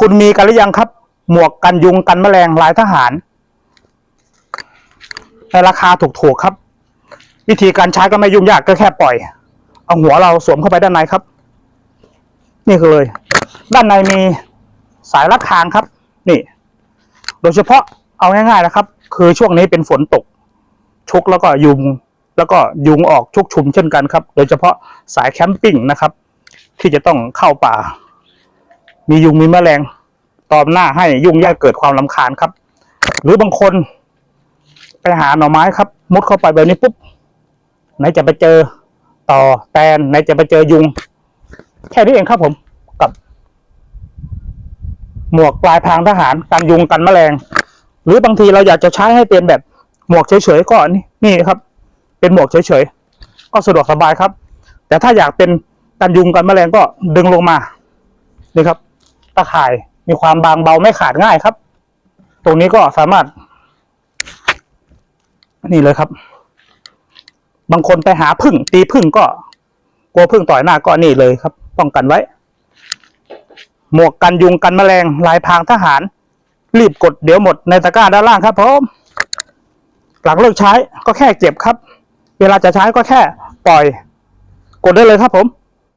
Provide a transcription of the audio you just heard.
คุณมีกันหรือยังครับ หมวกกันยุงกันแมลงลายทหาร ในราคาถูกๆครับ วิธีการใช้ก็ไม่ยุ่งยากก็แค่ปล่อย เอาหัวเราสวมเข้าไปด้านในครับ นี่คือเลย ด้านในมีสายรัดคางครับ นี่ โดยเฉพาะเอาง่ายๆนะครับ คือช่วงนี้เป็นฝนตก ชุกแล้วก็ยุงแล้วก็ยุงออกชุกชุมเช่นกันครับ โดยเฉพาะสายแคมปิ้งนะครับ ที่จะต้องเข้าป่า มียุงมีแมลงตอมหน้าให้ยุ่งยากเกิดความลำคาญครับ หรือบางคน ไปหาหน่อไม้ครับ มุดเข้าไปแบบนี้ปุ๊บไหนจะไปเจอต่อแตนไหนจะไปเจอยุง แค่นี้เองครับผมกับ หมวกปลายพรางทหารกันยุงกันแมลง หรือบางทีเราอยากจะใช้ให้เป็นแบบหมวกเฉยๆก็นี่นี่ครับ เป็นหมวกเฉยๆก็สะดวกสบายครับ แต่ถ้าอยากเป็นกันยุงกันแมลงก็ดึงลงมานี่ครับ ตะข่ายมีความบางเบาไม่ขาดง่ายครับ ตรงนี้ก็สามารถ นี่เลยครับ บางคนไปหาพึ่ง ตีพึ่งก็กลัวพึ่งต่อยหน้าก็นี่เลยครับ ป้องกันไว้ หมวกกันยุงกันแมลงลายพรางทหาร รีบกดเดี๋ยวหมดในตะกร้าด้านล่างครับผมหลังเลิกใช้ก็แค่เก็บครับ เวลาจะใช้ก็แค่ปล่อย กดได้เลยครับผม